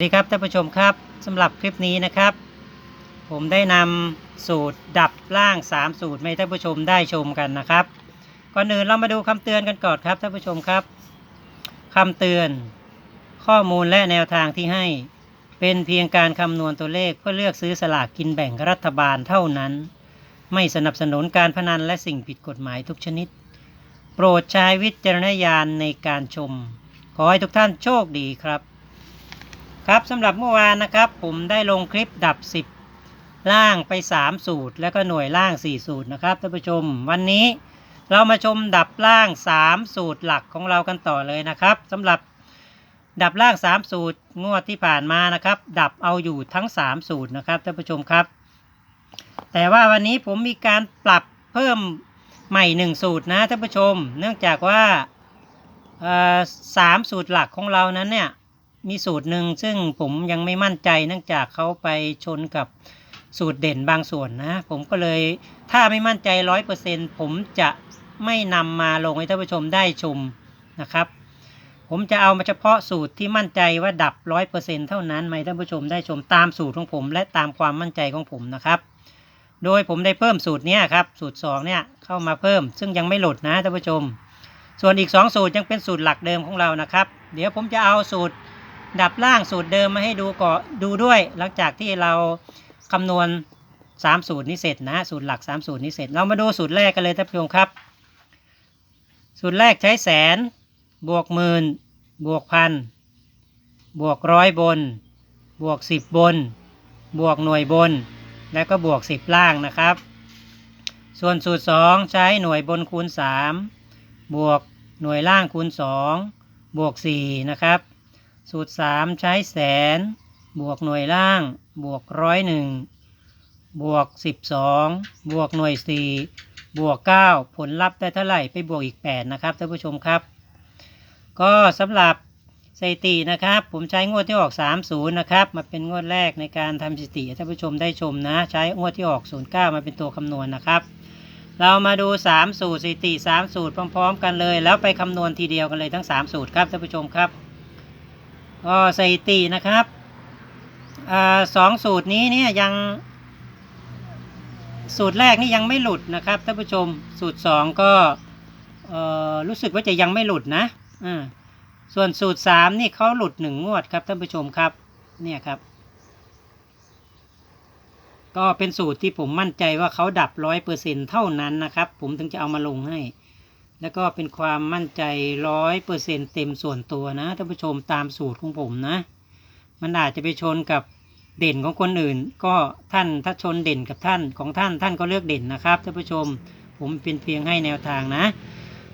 สวัสดีครับท่านผู้ชมครับสำหรับคลิปนี้นะครับ ผมได้นำสูตรดับล่าง 3 สูตรให้ท่านผู้ชมได้ชมกันนะครับก่อนอื่นเรามาดูคำเตือนกันก่อนครับท่านผู้ชมครับคำเตือน ข้อมูลและแนวทางที่ให้ เป็นเพียงการคำนวณตัวเลขเพื่อเลือกซื้อสลากกินแบ่งรัฐบาลเท่านั้น ไม่สนับสนุนการพนันและสิ่งผิดกฎหมายทุกชนิด โปรดใช้วิจารณญาณในการชม ขอให้ทุกท่านโชคดีครับ ครับสำหรับเมื่อวานนะครับผมได้ลงคลิปดับ 10 ล่างไป 3 สูตร แล้วก็หน่วยล่าง 4 สูตรนะครับท่านผู้ชม วันนี้เรามาชมดับล่าง 3 สูตรหลักของเรากันต่อเลยนะครับสำหรับดับล่าง 3 สูตรงวดที่ผ่านมานะครับ ดับเอาอยู่ทั้ง 3 สูตรนะครับท่านผู้ชมครับ แต่ว่าวันนี้ผมมีการปรับเพิ่มใหม่ 1 สูตรนะท่านผู้ชม เนื่องจากว่าสามสูตรหลักของเรานั้นเนี่ย มีสูตรหนึ่งซึ่งผมยังไม่มั่นใจเนื่องจากเขาไปชนกับสูตรเด่นบางส่วนนะ ผมก็เลยถ้าไม่มั่นใจร้อยเปอร์เซ็นผมจะไม่นำมาลงให้ท่านผู้ชมได้ชมนะครับ ผมจะเอามาเฉพาะสูตรที่มั่นใจว่าดับร้อยเปอร์เซ็นเท่านั้นมาให้ท่านผู้ชมได้ชมตามสูตรของผม และตามความมั่นใจของผมนะครับ โดยผมได้เพิ่มสูตรนี้ครับ สูตร2เนี่ยเข้ามาเพิ่ม ซึ่งยังไม่หลุดนะท่านผู้ชม ส่วนอีก2สูตรยังเป็นสูตรหลักเดิมของเรานะครับ เดี๋ยวผมจะเอาสูตร ดับล่างสูตรเดิมมาให้ดูก่อดูด้วย หลังจากที่เราคำนวณ3สูตรนี้เสร็จนะสูตรหลัก3สูตรนี้เสร็จ เรามาดูสูตรแรกกันเลยท่านผู้ชมครับ สูตรแรกใช้แสน บวกหมื่นบวกพันบวกร้อยบน บวกสิบบน บวกหน่วยบน แล้วก็บวกสิบล่างนะครับ ส่วนสูตร2ใช้หน่วยบนคูณ3บวกหน่วยล่างคูณ2บวก4นะครับ สูตร 3 ใช้แสน บวกหน่วยล่าง บวกร้อยหนึ่งบวก 12 บวกหน่วย 4 บวก 9 ผลลัพธ์ได้เท่าไหร่ไปบวกอีก 8 นะครับท่านผู้ชมครับ ก็สำหรับสถิตินะครับ ผมใช้งวดที่ออก 30 นะครับ มาเป็นงวดแรกในการทำสถิติท่านผู้ชมได้ชมนะ ใช้งวดที่ออก 09 มาเป็นตัวคำนวณนะครับ เรามาดู 3 สูตรสถิติ 3 สูตรพร้อม ๆ กันเลย แล้วไปคำนวณทีเดียวกันเลยทั้ง 3 สูตรครับท่านผู้ชมครับ ก็สถิตินะครับอาสองสูตรนี้เนี่ยยัง สูตรแรกนี่ยังไม่หลุดนะครับท่านผู้ชมสูตรสองก็เออรู้สึกว่าจะยังไม่หลุดนะอ่าส่วนสูตรสามนี่เขาหลุดหนึ่งงวดครับท่านผู้ชมครับเนี่ยครับ ก็เป็นสูตรที่ผมมั่นใจว่าเขาดับร้อยเปอร์เซ็นเท่านั้นนะครับ ผมถึงจะเอามาลงให้ แล้วก็เป็นความมั่นใจร้อยเปอร์เซ็นเต็มส่วนตัวนะท่านผู้ชมตามสูตรของผมนะ มันอาจจะไปชนกับเด่นของคนอื่น ก็ท่านถ้าชนเด่นกับท่านของท่านท่านก็เลือกเด่นนะครับท่านผู้ชมผมเป็นเพียงให้แนวทางนะ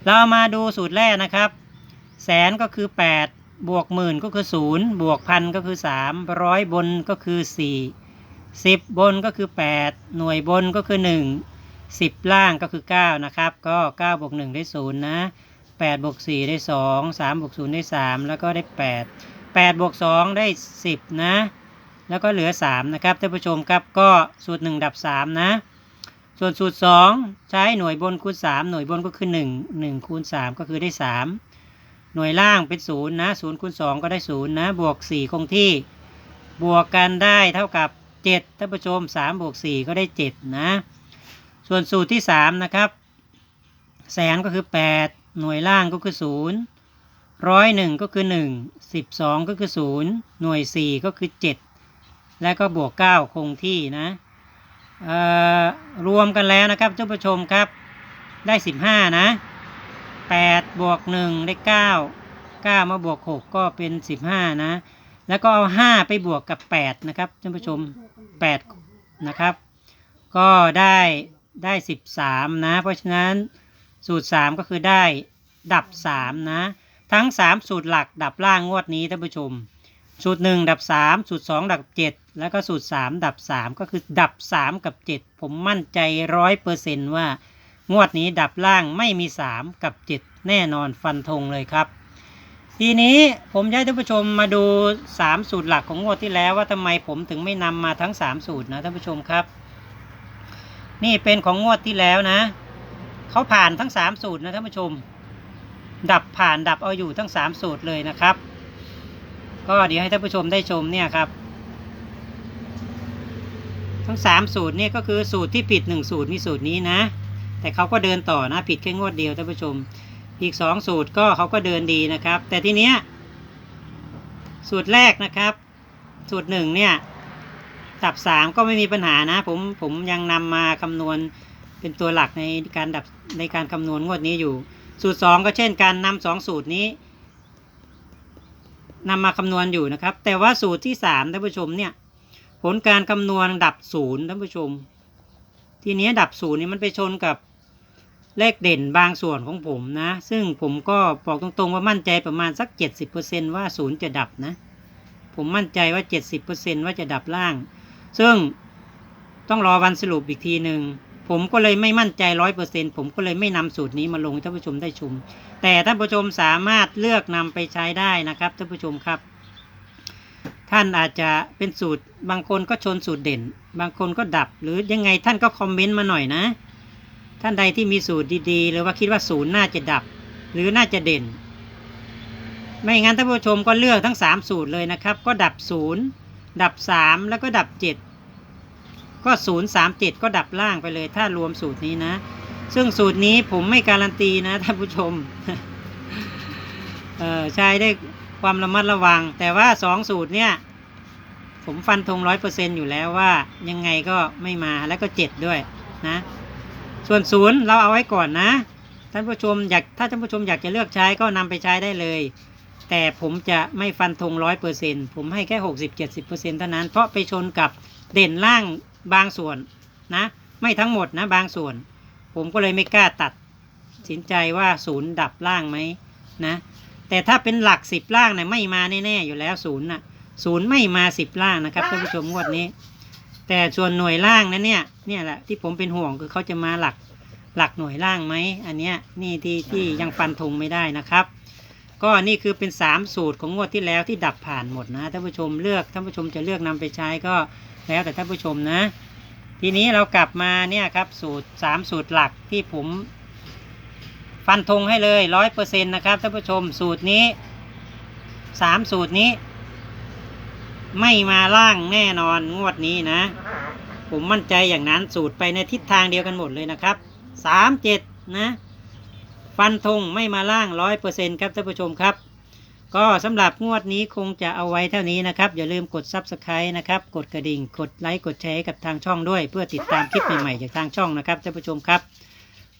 เรามาดูสูตรแรกนะครับ แสนก็คือ 8 บวกหมื่นก็คือ 0 บวกพันก็คือ 3 ร้อยบนก็คือ 4 10 บนก็คือ 8 หน่วยบนก็คือ 1 10 ล่างก็คือ 9 นะครับ ก็9บวก1ได้ 0 นะ8บวก4ได้ 2 3บวก0ได้ 3 แล้วก็ได้ 8 8บวก2ได้ 10 นะ แล้วก็เหลือ 3 นะครับท่านผู้ชมครับก็สูตร 1 ดับ 3 นะ ส่วนสูตร 2 ใช้หน่วยบนคูณ 3 หน่วยบนก็คือ 1 1คูณ3 ก็คือได้ 3 หน่วยล่างเป็น 0 นะ0คูณ2 ก็ได้ 0 นะ บวก 4 คงที่ บวกกันได้เท่ากับ 7ท่านผู้ชม 3 บวก 4 ก็ได้ 7 นะ ส่วนสูตรที่ 3 นะครับ แสนก็คือ 8 หน่วยล่างก็คือ 0 ร้อยหนึ่งก็คือ 1 12 ก็คือ 0 หน่วย 4 ก็คือ 7 และก็บวก 9 คงที่นะเอ่อรวมกันแล้วนะครับท่านผู้ชมครับได้ 15 นะ 8 บวก 1 ได้ 9 9 มาบวก 6 ก็เป็น 15 นะ แล้วก็เอา 5 ไปบวกกับ 8 นะครับท่านผู้ชม 8 นะครับ ก็ได้ ได้ 13 นะ เพราะฉะนั้นสูตร 3 ก็คือได้ดับ 3 นะ ทั้ง 3 สูตรหลักดับล่างงวดนี้ท่านผู้ชม สูตร 1 ดับ 3 สูตร 2 ดับ 7 แล้วก็สูตร 3 ดับ 3 ก็คือดับ 3 กับ 7 ผมมั่นใจร้อยเปอร์เซนต์ว่างวดนี้ดับล่างไม่มี 3 กับ 7 แน่นอนฟันธงเลยครับ ทีนี้ผมจะให้ท่านผู้ชมมาดู 3 สูตรหลักของงวดที่แล้วว่าทำไมผมถึงไม่นำมาทั้ง 3 สูตรนะท่านผู้ชมครับ นี่เป็นของงวดที่แล้วนะ เขาผ่านทั้ง3สูตรนะท่านผู้ชม ดับผ่านดับเอาอยู่ทั้ง3สูตรเลยนะครับ ก็เดี๋ยวให้ท่านผู้ชมได้ชมเนี่ยครับ ทั้งสามสูตรเนี่ยก็คือสูตรที่ผิดหนึ่งสูตรมีสูตรนี้นะ แต่เขาก็เดินต่อนะผิดแค่งวดเดียวท่านผู้ชม อีกสองสูตรก็เขาก็เดินดีนะครับ แต่ทีเนี้ยสูตรแรกนะครับ สูตรหนึ่งเนี่ย ดับสามก็ไม่มีปัญหานะ ผมผมยังนำมาคำนวณเป็นตัวหลักในการดับในการคำนวณงวดนี้อยู่ สูตรสองก็เช่นการนำสองสูตรนี้นำมาคำนวณอยู่นะครับ แต่ว่าสูตรที่สามท่านผู้ชมเนี่ย ผลการคำนวณดับศูนย์ท่านผู้ชม ทีนี้ดับศูนย์นี่มันไปชนกับเลขเด่นบางส่วนของผมนะ ซึ่งผมก็บอกตรงๆว่ามั่นใจประมาณสัก 70%ว่าศูนย์จะดับนะ ผมมั่นใจว่า 70%ว่าจะดับล่าง ซึ่งต้องรอวันสรุปอีกทีหนึ่งผมก็เลยไม่มั่นใจร้อยเปอร์เซ็นผมก็เลยไม่นำสูตรนี้มาลงท่านผู้ชมได้ชม แต่ท่านผู้ชมสามารถเลือกนำไปใช้ได้นะครับท่านผู้ชมครับ ท่านอาจจะเป็นสูตรบางคนก็ชนสูตรเด่น บางคนก็ดับ หรือยังไงท่านก็คอมเมนต์มาหน่อยนะ ท่านใดที่มีสูตรดีๆ หรือว่าคิดว่าศูนย์น่าจะดับ หรือน่าจะเด่น ไม่งั้นท่านผู้ชมก็เลือกทั้งสามสูตรเลยนะครับ ก็ดับศูนย์ ดับสามแล้วก็ดับเจ็ดก็ศูนย์สามเจ็ดก็ดับล่างไปเลย ถ้ารวมสูตรนี้นะ ซึ่งสูตรนี้ผมไม่การันตีนะท่านผู้ชมเออใช้ได้ความระมัดระวัง แต่ว่าสองสูตรเนี่ย ผมฟันธงร้อยเปอร์เซ็นอยู่แล้วว่ายังไงก็ไม่มาแล้วก็เจ็ดด้วยนะ ส่วนศูนย์เราเอาไว้ก่อนนะท่านผู้ชมอยากถ้าท่านผู้ชมอยากจะเลือกใช้ก็นำไปใช้ได้เลย แต่ผมจะไม่ฟันธงร้อยเปอร์เซ็นผมให้แค่หกสิบเจ็ดสิบเปอร์เซ็นเท่านั้น เพราะไปชนกับเด่นล่างบางส่วนนะ ไม่ทั้งหมดนะบางส่วน ผมก็เลยไม่กล้าตัดสินใจว่าศูนย์ดับล่างไหมนะ แต่ถ้าเป็นหลักสิบล่างเนี่ยไม่มาแน่ๆอยู่แล้วศูนย์น่ะศูนย์ไม่มาสิบล่างนะครับท่านผู้ชมงวดนี้ แต่ส่วนหน่วยล่างนั้นเนี่ยเนี่ยแหละที่ผมเป็นห่วงคือเขาจะมาหลักหลักหน่วยล่างไหมอันเนี้ยนี่ที่ที่ยังฟันธงไม่ได้นะครับ ก็นี่คือเป็น 3 สูตรของงวดที่แล้วที่ดับผ่านหมดนะท่านผู้ชมเลือกท่านผู้ชมจะเลือกนำไปใช้ก็แล้วแต่ท่านผู้ชมนะ ทีนี้เรากลับมาเนี่ยครับสูตร 3 สูตรหลักที่ผมฟันธงให้เลยร้อยเปอร์เซ็นต์นะครับท่านผู้ชมสูตรนี้สามสูตรนี้ ไม่มาล่างแน่นอนงวดนี้นะ ผมมั่นใจอย่างนั้นสูตรไปในทิศทางเดียวกันหมดเลยนะครับสามเจ็ดนะ ฟันธงไม่มาล่างร้อยเปอร์เซ็นต์ครับท่านผู้ชมครับ ก็สำหรับงวดนี้คงจะเอาไว้เท่านี้นะครับ อย่าลืมกด Subscribe นะครับ กดกระดิ่ง กดไลค์ กดแชร์ให้กับทางช่องด้วย เพื่อติดตามคลิปใหม่ๆจากทางช่องนะครับท่านผู้ชมครับ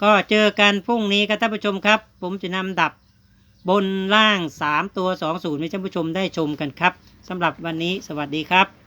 ก็เจอกันพรุ่งนี้ครับท่านผู้ชมครับ ผมจะนำดับบนล่าง 3 ตัว 2 0ให้ท่านผู้ชมได้ชมกันครับสำหรับวันนี้สวัสดีครับ